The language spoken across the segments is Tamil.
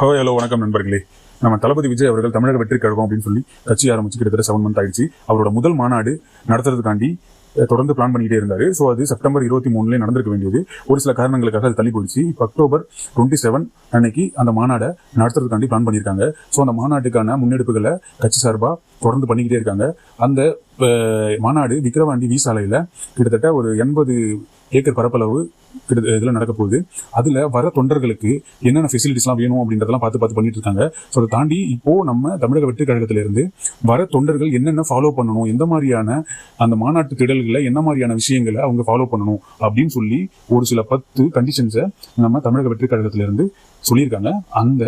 ஹலோ ஹலோ வணக்கம் நண்பர்களே. நம்ம தளபதி விஜய் அவர்கள் தமிழக வெற்றி கழகம் அப்படின்னு சொல்லி கட்சி ஆரம்பிச்சு கிட்டத்தட்ட செவன் மந்த் ஆயிடுச்சு. அவரோட முதல் மாநாடு நடத்துறதுக்காண்டி தொடர்ந்து பிளான் பண்ணிக்கிட்டே இருந்தாரு. ஸோ அது செப்டம்பர் இருபத்தி மூணுல நடந்திருக்க வேண்டியது. ஒரு சில காரணங்களுக்காக அது தள்ளி போயிடுச்சு. இப்போ அக்டோபர் டுவெண்ட்டி செவன் அன்னைக்கு அந்த மாநாடை நடத்துறதுக்காண்டி பிளான் பண்ணியிருக்காங்க. ஸோ அந்த மாநாட்டுக்கான முன்னெடுப்புகளை கட்சி சார்பாக தொடர்ந்து பண்ணிக்கிட்டே இருக்காங்க. அந்த மாநாடு விக்கிரவாண்டி வி சாலையில் கிட்டத்தட்ட ஒரு எண்பது ஏக்கர் பரப்பளவு கிட்ட இதில் நடக்க போகுது. அதில் வர தொண்டர்களுக்கு என்னென்ன ஃபெசிலிட்டிஸ்லாம் வேணும் அப்படின்றதெல்லாம் பார்த்து பார்த்து பண்ணிட்டு இருக்காங்க. ஸோ அதை தாண்டி இப்போ நம்ம தமிழக வெற்றி கழகத்திலிருந்து வர தொண்டர்கள் என்னென்ன ஃபாலோ பண்ணணும் எந்த மாதிரியான அந்த மாநாட்டு திடல்களில் என்ன மாதிரியான விஷயங்களை அவங்க ஃபாலோ பண்ணணும் அப்படின்னு சொல்லி ஒரு சில பத்து கண்டிஷன்ஸை நம்ம தமிழக வெற்றி கழகத்திலிருந்து சொல்லியிருக்காங்க. அந்த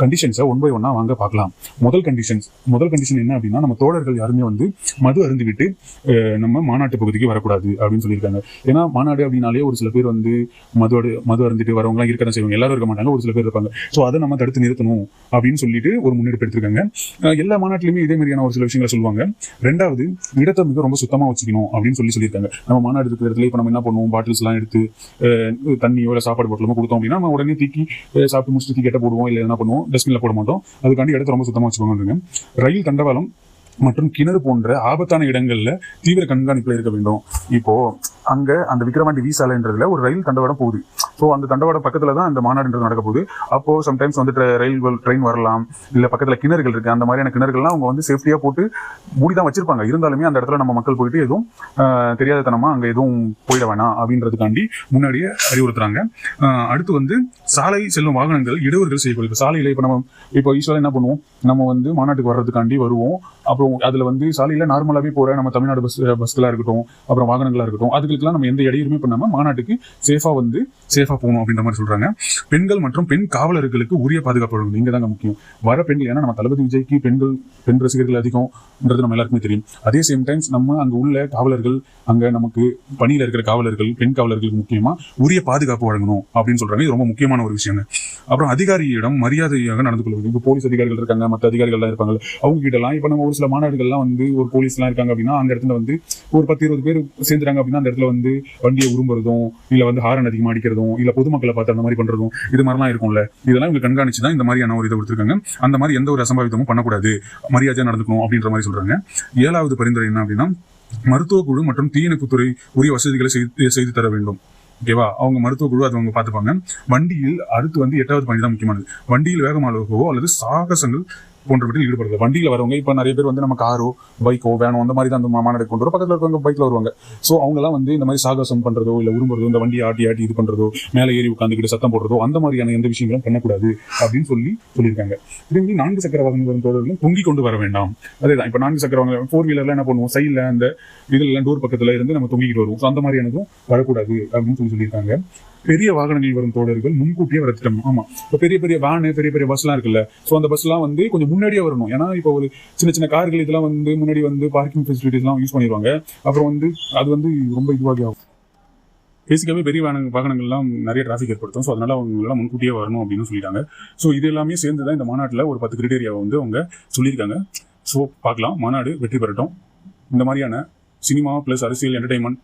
கண்டிஷன்ஸை ஒன் பை ஒன்னா வாங்க பார்க்கலாம். முதல் கண்டிஷன்ஸ் முதல் கண்டிஷன் என்ன அப்படின்னா நம்ம தோழர்கள் யாருமே வந்து மது அருந்துவிட்டு நம்ம மாநாட்டு பகுதிக்கு வரக்கூடாது அப்படின்னு சொல்லியிருக்காங்க. ஏன்னா மாநாடு அப்படின்னாலே ஒரு சில பேர் வந்து மது மது அருந்துட்டு வரவங்களாம் இருக்க தான் செய்வாங்க. எல்லாரும் இருக்க மாட்டாங்க ஒரு சில பேர் இருப்பாங்க. ஸோ அதை நம்ம தடுத்து நிறுத்தணும் அப்படின்னு சொல்லிட்டு ஒரு முன்னெடுப்பு எடுத்திருக்காங்க. எல்லா மாநாட்டிலுமே இதே மாதிரியான ஒரு சில விஷயங்களை சொல்லுவாங்க. ரெண்டாவது இடத்தை மிக ரொம்ப சுத்தமாக வச்சுக்கணும் அப்படின்னு சொல்லி சொல்லியிருக்காங்க. நம்ம மாநாடு இருக்கிற இடத்துல இப்போ நம்ம என்ன பண்ணுவோம்? பாட்டில்ஸ் எல்லாம் எடுத்து தண்ணியோ இல்லை சாப்பாடு பாட்டிலுமோ கொடுத்தோம் அப்படின்னா நம்ம உடனே தூக்கி சாப்பிட்டு முடிச்சுட்டு தூக்கி கெட்ட போடுவோம். இல்லை என்ன பண்ணுவோம். டஸ்ட்பின்ல போட மாட்டோம். அதுக்காண்டி இடத்த ரொம்ப சுத்தமாக வச்சுக்கோங்க ரயில் தண்டவாளம் மற்றும் கிணறு போன்ற ஆபத்தான இடங்கள்ல தீவிர கண்காணிப்பில் இருக்க வேண்டும். இப்போ அங்க அந்த விக்ரமாண்டி வி சாலைன்றதுல ஒரு ரயில் தண்டவாடம் போகுது. ஸோ அந்த தண்டவாடம் பக்கத்துல தான் அந்த மாநாடுன்றது நடக்க போகுது. அப்போ சம்டைம்ஸ் வந்து ரயில் ட்ரெயின் வரலாம் இல்ல பக்கத்துல கிணறுகள் இருக்கு. அந்த மாதிரியான கிணறுகள்லாம் அவங்க வந்து சேஃப்டியா போட்டு மூடி தான் வச்சிருப்பாங்க. இருந்தாலுமே அந்த இடத்துல நம்ம மக்கள் போயிட்டு எதுவும் ஆஹ், தெரியாதத்தனமா அங்க எதுவும் போயிட வேணாம் அப்படின்றதுக்காண்டி முன்னாடியே அறிவுறுத்துறாங்க. அடுத்து வந்து சாலை செல்லும் வாகனங்கள் இடையூறுகள் செய்யக்கூடிய இப்போ சாலையில இப்போ நம்ம இப்போ ஈஸ்வரன் என்ன பண்ணுவோம்? நம்ம வந்து மாநாட்டுக்கு வர்றதுக்காண்டி வருவோம். அப்புறம் அதுல வந்து சாலையில நார்மலாவே போற நம்ம தமிழ்நாடு பஸ் பஸ்களா இருக்கட்டும் அப்புறம் வாகனங்களா இருக்கட்டும் அதுக்கு அதுக்கெல்லாம் நம்ம எந்த இடையூறுமே பண்ணாம மாநாட்டுக்கு சேஃபா வந்து சேஃபா போகணும் அப்படின்ற மாதிரி சொல்றாங்க. பெண்கள் மற்றும் பெண் காவலர்களுக்கு உரிய பாதுகாப்பு வழங்கணும். இங்க தாங்க முக்கியம். வர பெண்கள் ஏன்னா நம்ம தளபதி விஜய்க்கு பெண்கள் பெண் ரசிகர்கள் அதிகம்ன்றது நம்ம எல்லாருக்குமே தெரியும். அதே சேம் டைம்ஸ் நம்ம அங்க உள்ள காவலர்கள் அங்க நமக்கு பணியில இருக்கிற காவலர்கள் பெண் காவலர்களுக்கு முக்கியமா உரிய பாதுகாப்பு வழங்கணும் அப்படின்னு சொல்றாங்க. இது ரொம்ப முக்கியமான ஒரு விஷயங்க. அப்புறம் அதிகாரியிடம் மரியாதையாக நடந்து கொள்ள இப்போ போலீஸ் அதிகாரிகள் இருக்காங்க மற்ற அதிகாரிகள்லாம் இருப்பாங்க அவங்க கிட்ட எல்லாம் இப்போ நம்ம ஒரு சில மாநாடுகள்லாம் வந்து ஒரு போலீஸ்லாம் இருக்காங்க அப்படின்னா அந்த இடத்துல வந்து ஒரு பத்து இருபது பேர் சேர்ந்துறாங்க அப்படின்னா அந்த இடத்துல வந்து வண்டியை உரும்புறதும் இல்லை வந்து ஹாரன் அதிகமாக அடிக்கிறதும் இல்லை பொதுமக்களை பார்த்து அந்த மாதிரி பண்ணுறதும் இது மாதிரிலாம் இருக்கும்ல. இதெல்லாம் இவங்க கண்காணிச்சு தான் இந்த மாதிரியான ஒரு இதை கொடுத்துருக்காங்க. அந்த மாதிரி எந்த ஒரு அசம்பாவிதமும் பண்ணக்கூடாது. மரியாதையாக நடந்துக்கணும் அப்படின்ற மாதிரி சொல்றாங்க. ஏழாவது பரிந்துரை என்ன அப்படின்னா மருத்துவ குழு மற்றும் தீயணைப்புத்துறை உரிய வசதிகளை செய்து செய்து தர வேண்டும். ஓகேவா அவங்க மருத்துவ குழு அது அவங்க பார்த்துப்பாங்க. வண்டியில் அடுத்து வந்து எட்டாவது பாயிண்ட் தான் முக்கியமானது. வண்டியில் வேகமாகவோ அல்லது சாகசங்கள் போன்றவற்றில் ஈடுபடுறது. வண்டியில் வரவங்க இப்போ நிறைய பேர் வந்து நம்ம காரோ பைக்கோ வேனோ அந்த மாதிரி தான் அந்த மாநாடு கொண்டு வரும். பக்கத்தில் இருக்கவங்க பைக்கில் வருவாங்க. ஸோ அவங்கலாம் வந்து இந்த மாதிரி சாகசம் பண்ணுறதோ இல்லை உருமுறதோ இந்த வண்டியை ஆட்டி ஆட்டி இது பண்ணுறதோ மேலே ஏறி உட்காந்துக்கிட்டு சத்தம் போடுறதோ அந்த மாதிரியான எந்த விஷயங்களும் பண்ணக்கூடாது அப்படின்னு சொல்லி சொல்லியிருக்காங்க. திரும்பி நான்கு சக்கர வாகனம் வரும் தோழர்களும் தொங்கி கொண்டு வர வேண்டாம். அதேதான் இப்போ நான்கு சக்கர வாகனம் ஃபோர் வீலர்லாம் என்ன பண்ணுவோம்? சைடில் அந்த இதில் டோர் பக்கத்தில் இருந்து நம்ம தொங்கிக்கிட்டு வருவோம். ஸோ அந்த மாதிரியானதும் வரக்கூடாது அப்படின்னு சொல்லி சொல்லியிருக்காங்க. பெரிய வாகனங்கள் வரும் தோழர்கள் முன்கூட்டியே வரத்திட்டம் ஆமா. இப்போ பெரிய பெரிய வேனு பெரிய பெரிய பஸ்லாம் இருக்குல்ல. ஸோ அந்த பஸ்லாம் வந்து கொஞ்சம் முன்னாடியே வரணும். ஏன்னா இப்போ ஒரு சின்ன சின்ன கார்கள் இதெல்லாம் வந்து முன்னாடி வந்து பார்க்கிங் ஃபெசிலிட்டிஸ்லாம் யூஸ் பண்ணிடுவாங்க. அப்புறம் வந்து அது வந்து ரொம்ப இதுவாகி ஆகும். பேசிக்காவே பெரிய வாகன வாகனங்கள்லாம் நிறைய டிராஃபிக் ஏற்படுத்தும். ஸோ அதனால அவங்க எல்லாம் முன்கூட்டியே வரணும் அப்படின்னு சொல்லிட்டாங்க. ஸோ இது எல்லாமே சேர்ந்து தான் இந்த மாநாட்டில் ஒரு பத்து கிரிட்டேரியாவை வந்து அவங்க சொல்லியிருக்காங்க. ஸோ பார்க்கலாம். மாநாடு வெற்றி பெறட்டும். இந்த மாதிரியான சினிமா ப்ளஸ் அரசியல் என்டர்டைன்மெண்ட்